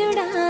ചുടാ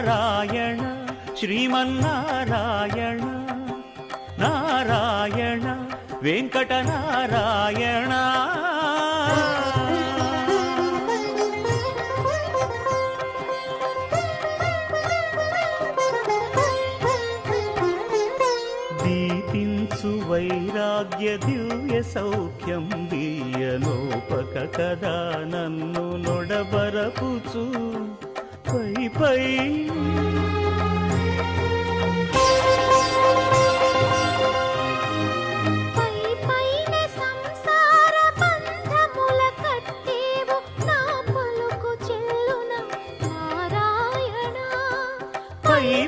నారాయణ శ్రీమన్నారాయణ నారాయణ వెంకట నారాయణ వైరాగ్య దివ్య సౌఖ్యం దియ్యలోపక కదా నన్ను నొడబరపుచు. పై పై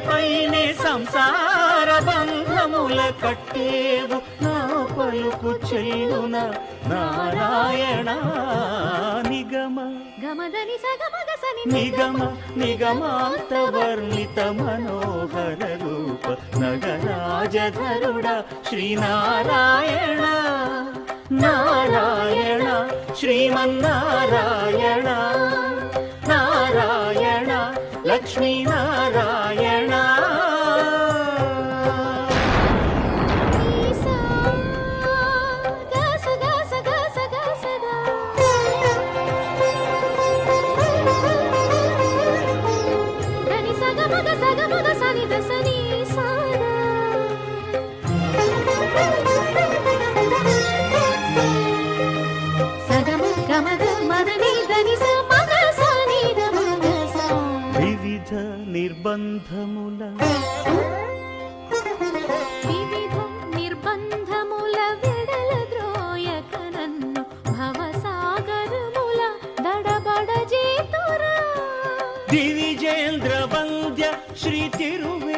పైన సంసార బంధముల కట్టేవు నా పలుకు చెల్లున నారాయణ. గమదని సగమగ సని నిగమ నిగమాంత వర్ణిత మనోహర రూప నగరాజధరుడ శ్రీనారాయణ. నారాయణ శ్రీమన్నారాయణ. నారాయణ లక్ష్మీనారాయణ నిర్బంధముల వివిధ నిర్బంధముల విడల ద్రోయక నన్ను భవసాగరముల దడబడ జేతురా దివిజేంద్ర వంద్య శ్రీ తిరువెంకటాద్రీశ.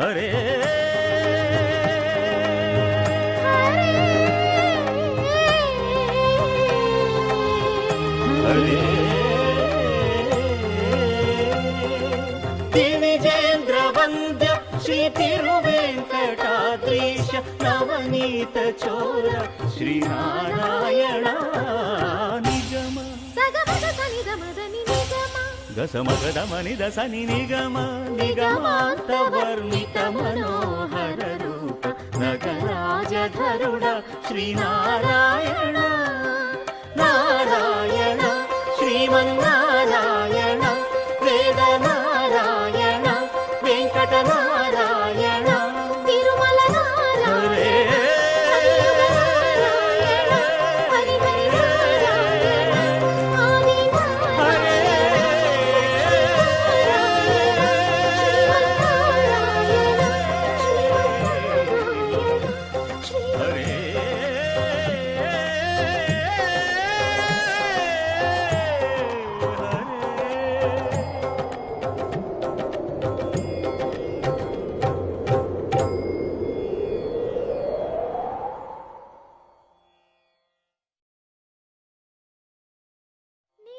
హరే श्री तिरुवेङ्कटाद्रीश नवनीतचोर श्रीनारायण निगम। गसमगदमनि दसनि निगम निगमात वर्णित मनोहररूप नगराजधरुड श्रीनारायण। नारायण श्रीमन्नारायण।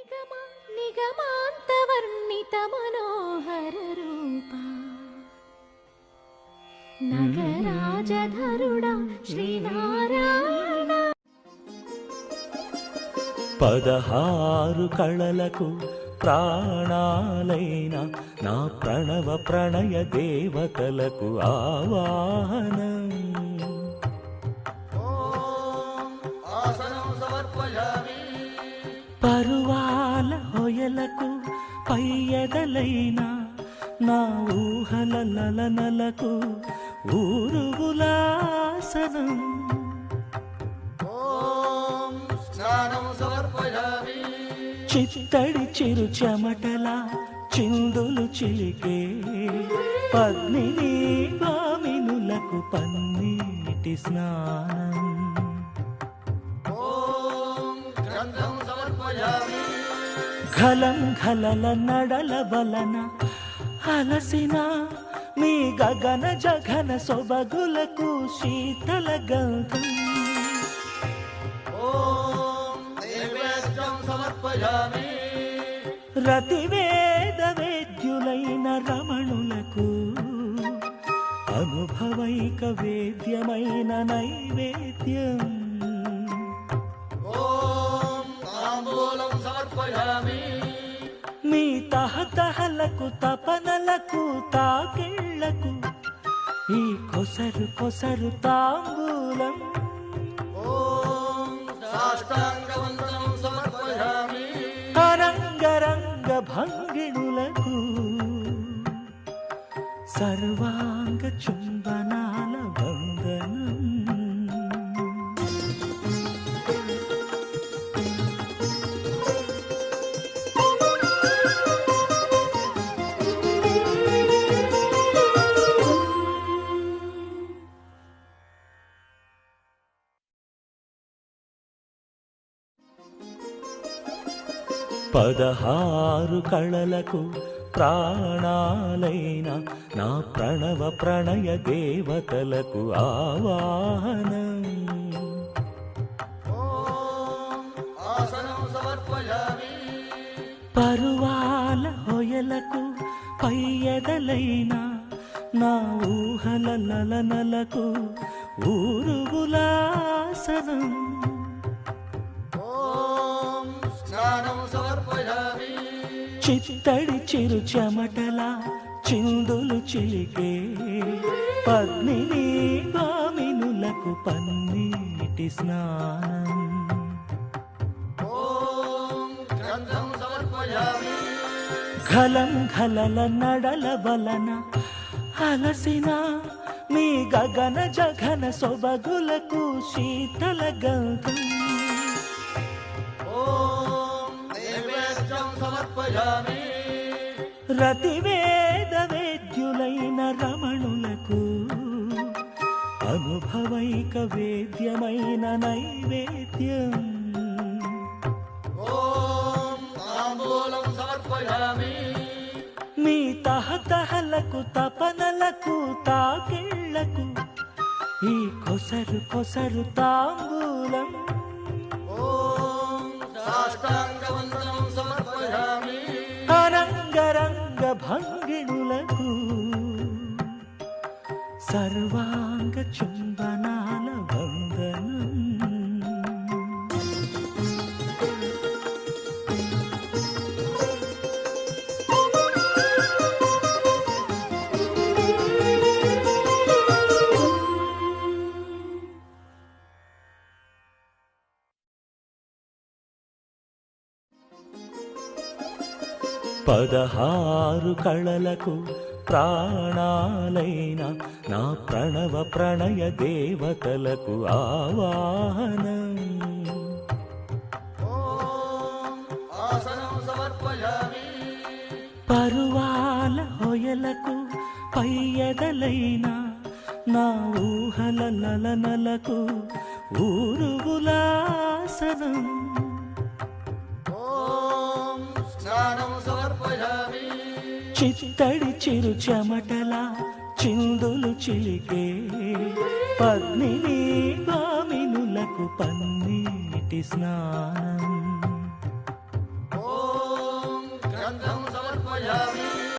నిగమ నిగమాంతవర్ణిత మనోహర రూప. నగరాజధరుడా శ్రీనారాయణ. పదహారు కళలకు ప్రాణాలైన నా ప్రణవ ప్రణయ దేవతలకు ఆవాహనం. ఆసనం పరువాల హొయలకు పయ్యదలైన నా ఊహల ఊరుగులాసనం ఓం స్నానం సమర్పయామి. చిత్తడి చిరు చెమటల చిందులు చిలికే పద్మిని భామినులకు పన్నీటి స్నానం ఘలం ఘలల నడల వలన అలసిన మీ గగన జఘన సొబగులకు శీతల సమర్పయామి. రతివేద వేద్యులైన రమణులకు అనుభవైక వేద్యమైన నైవేద్యం. ఓం మీ తహతహలకు తపనలకు తాకిళ్ళకు ఈ కొసరు కొసరు తాంబూలం. అరంగరంగ భంగిణులకు సర్వాంగ చుంబనాల పదహారు కళలకు ప్రాణాలైన నా ప్రణవ ప్రణయ దేవతలకు ఆవాహనం. పరువాల హొయలకు పయ్యదలైన నా ఊహల నలనలకు ఊరుగులాసనం చిత్తడి చిరు చెమటల చిందులు చిలికే పద్మిని భామినులకు పన్నీటి స్నానం. ఘలం ఘలల నడల వలన అలసిన మీ గగన జఘన సొబగులకు శీతల గంధం. సమర్పయామి రతివేద వేద్యులైన రమణులకు అనుభవైక వేద్యమైన నైవేద్యం. ఓం తాంబూలం సమర్పయామి. మీ తహతహలకు తపనలకు తాకిళ్ళకు ఈ కొసరు కొసరు తాంబూలం. ఓం భంగిణులకు సర్వాంగ చుంబనాల పదహారు కళలకు ప్రాణాలైన నా ప్రణవ ప్రణయ దేవతలకు ఆవాహనం. పరువాల హొయలకు పయ్యదలైన నా ఊహల లలనలకు ఊరుగులాసనం చిత్తడి చిరు చెమటల చిందులు చిలికే పద్మిని భామినులకు పన్నీటి స్నానం. ఓం గ్రంథం